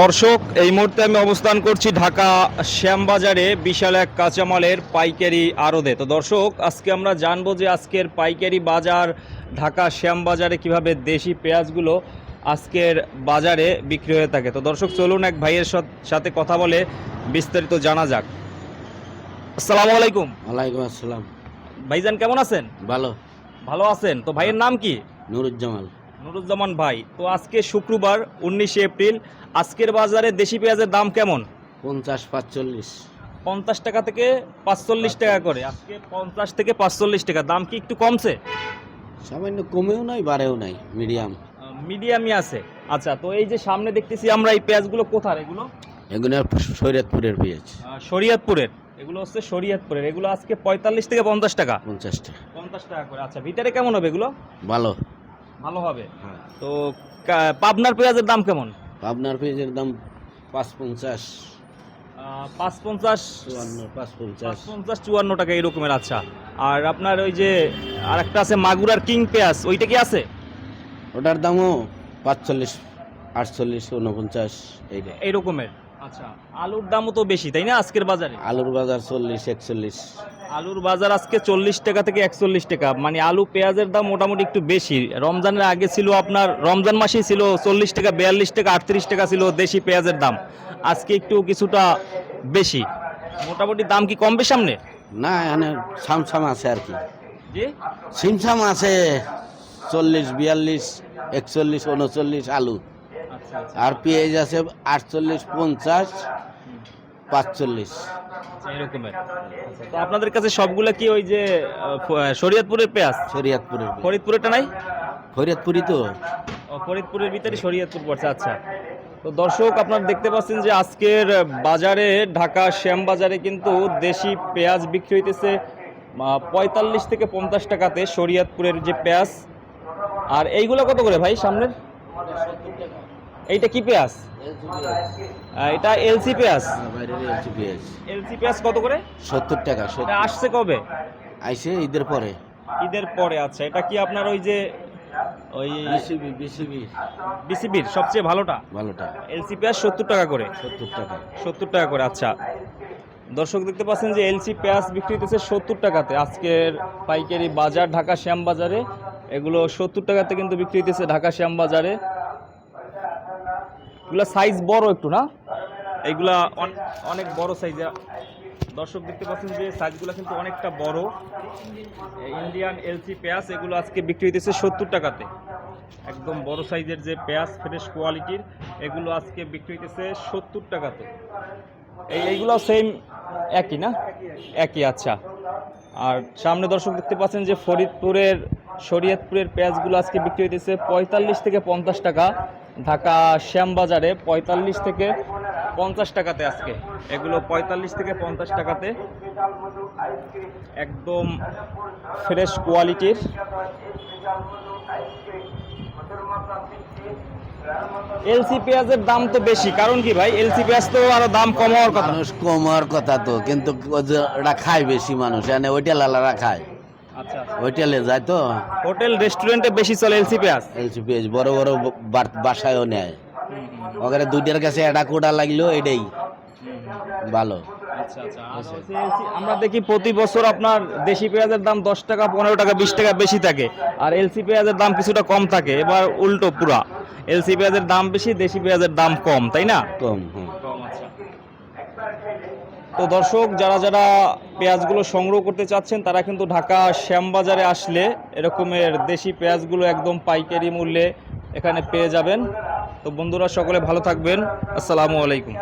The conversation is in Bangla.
দর্শক এই মুহূর্তে আমি অবস্থান করছি ঢাকা শ্যামবাজারে বিশাল এক কাঁচামালের পাইকারি আড়দে তো দর্শক আজকে আমরা জানব যে আজকের পাইকারি বাজার ঢাকা শ্যামবাজারে কীভাবে দেশি পেঁয়াজগুলো আজকের বাজারে বিক্রি হয়ে থাকে। তো দর্শক চলুন এক ভাইয়ের সাথে কথা বলে বিস্তারিত জানা যাক। আসসালামু আলাইকুম। ওয়ালাইকুম আসসালাম। ভাইজান কেমন আছেন? ভালো। ভালো আছেন। তো ভাইয়ের নাম কি? নুরুজ্জামাল নুরুজ্জামান ভাই তো আজকে শুক্রবার উনিশে এপ্রিল আজকের বাজারে দেশি পেঁয়াজের দাম কেমন? পঞ্চাশ পাঁচচল্লিশ। পঞ্চাশ টাকা থেকে পাঁচচল্লিশ টাকা করে আজকে পঞ্চাশ থেকে পাঁচচল্লিশ টাকা দাম কি একটু কমছে? সামান্য কমেও নাই বাড়েও নাই মিডিয়াম। মিডিয়ামই আছে। আচ্ছা তো এই যে সামনে দেখতেছি আমরা এই পেঁয়াজগুলো কোথার এগুলো? এগুলো শরীয়তপুরের পেঁয়াজ। শরীয়তপুরের। এগুলো হচ্ছে শরীয়তপুরের। এগুলো আজকে পঁয়তাল্লিশ থেকে পঞ্চাশ টাকা। পঞ্চাশটা পঞ্চাশ টাকা করে। আচ্ছা ভিতরে কেমন হবে এগুলো? ভালো। ভালো হবে। তো পাবনার পেঁয়াজের দাম কেমন? পাবনার পেঁয়াজের দাম পাঁচ পঞ্চাশ পাঁচ পঞ্চাশ চুয়ান্ন পাঁচ পঞ্চাশ পঞ্চাশ চুয়ান্ন টাকা এরকমের আচ্ছা। আর আপনার ওই যে আরেকটা আছে মাগুরার কিং পেঁয়াজ ওইটা কি আছে? ওটার দামও পাঁচচল্লিশ আটচল্লিশ উনপঞ্চাশ এইটা। এই রকমের আচ্ছা। আলুর দামও তো বেশি তাই না আজকের বাজারে? আলুর বাজার চল্লিশ একচল্লিশ। আলুর বাজার আজকে চল্লিশ টাকা থেকে একচল্লিশ টাকা। মানে আলু পেঁয়াজের দাম মোটামুটি একটু বেশি। রমজানের আগে ছিল আপনার রমজান মাসেই ছিল চল্লিশ টাকা বিয়াল্লিশ টাকা আটত্রিশ টাকা ছিল দেশি পেঁয়াজের দাম। আজকে একটু কিছুটা বেশি। মোটামুটি দাম কি কমবে সামনে? না এখানে সামসাম আছে আর কি। জি? সিমসাম আছে চল্লিশ বিয়াল্লিশ একচল্লিশ উনচল্লিশ আলু। আচ্ছা আচ্ছা। আর পেঁয়াজ আছে আটচল্লিশ পঞ্চাশ পাঁচচল্লিশ। এরকমের আচ্ছা, তো আপনাদের কাছে সবগুলো কি ওই যে শরীয়তপুরের পেঁয়াজ? শরীয়তপুরের। ফরিদপুরেরটা নাই? ফরিদপুরি তো। ও, ফরিদপুরের ভিতরে শরীয়তপুর পড়ছে আচ্ছা। তো দর্শক আপনারা দেখতে পাচ্ছেন যে আজকের বাজারে ঢাকা শ্যাম বাজারে কিন্তু দেশি পেঁয়াজ বিক্রি হইতেছে পঁয়তাল্লিশ থেকে পঞ্চাশ টাকাতে শরীয়তপুরের যে পেঁয়াজ। আর এইগুলো কত করে ভাই সামনের? এইটা কি পেঁয়াজ? এটা এলসি পেঁয়াজ। এলচি পেঁয়াজ। এলসি পেঁয়াজ কত করে? সত্তর টাকা এটা আসছে কবে? আইসে ঈদের পরে। ঈদের পরে আচ্ছা। এটা কি আপনার ওই যে ওই বিসিবি বিসিবি। বিসিবির সবচেয়ে ভালোটা? ভালোটা। এলসি পেঁয়াজ সত্তর টাকা করে। সত্তর টাকা। সত্তর টাকা করে আচ্ছা। দর্শক দেখতে পাচ্ছেন যে এলসি পেঁয়াজ বিক্রি হতেছে সত্তর টাকাতে। আজকের পাইকারি বাজার ঢাকা শ্যাম বাজারে। এগুলো সত্তর টাকাতে কিন্তু বিক্রি হতেছে ঢাকা শ্যাম বাজারে। এগুলো সাইজ বড় একটু না? এইগুলা অন- অনেক বড় সাইজ দর্শক দেখতে পাচ্ছেন যে সাইজগুলো কিন্তু অনেকটা বড়। ইন্ডিয়ান এলসি পেঁয়াজ এগুলো আজকে বিক্রি হইতেছে সত্তর টাকাতে। একদম বড় সাইজের যে পেঁয়াজ ফ্রেশ কোয়ালিটির এগুলো আজকে বিক্রি হইতেছে সত্তর টাকাতে। এই এইগুলো সেম একই না? একই আচ্ছা। আর সামনে দর্শক দেখতে পাচ্ছেন যে ফরিদপুরের শরীয়তপুরের পেঁয়াজগুলো আজকে বিক্রি হইতেছে পঁয়তাল্লিশ থেকে পঞ্চাশ টাকা। ঢাকা শ্যামবাজারে পঁয়তাল্লিশ থেকে পঞ্চাশ টাকাতে আজকে। এগুলো পঁয়তাল্লিশ থেকে পঞ্চাশ টাকাতে। একদম ফ্রেশ কোয়ালিটির এলসি পেঁয়াজের দাম তো বেশি। কারণ কি ভাই? এলসি পেঁয়াজ তো আরও দাম কম হওয়ার কথা। মানুষ কমার কথা তো, কিন্তু ওরা খায় বেশি মানুষ ওইটা লালারা খায়। আচ্ছা ওইটালে যায় তো। হোটেল রেস্টুরেন্টে বেশি চলে এলসি পেঁয়াজ? এলসি পেঁয়াজ বড় বড় বাসায়ও নেয়। ওখানে দুইটার কাছে এটা কোটা লাগল এটাই। ভালো। আচ্ছা আচ্ছা আমরা দেখি প্রতি বছর আপনার দেশি পেঁয়াজের দাম দশ টাকা পনেরো টাকা বিশ টাকা বেশি থাকে। আর এলসি পেঁয়াজের দাম কিছুটা কম থাকে। এবার উল্টো পুরা। এলসি পেঁয়াজের দাম বেশি দেশি পেঁয়াজের দাম কম তাই না? কম হ্যাঁ। তো দর্শক, যারা যারা পেঁয়াজগুলো সংগ্রহ করতে চাচ্ছেন, তারা কিন্তু ঢাকা শ্যামবাজারে আসলে এরকমের দেশি পেঁয়াজগুলো একদম পাইকারি মূল্যে এখানে পেয়ে যাবেন। তো বন্ধুরা, সকলে ভালো থাকবেন। আসসালামু আলাইকুম।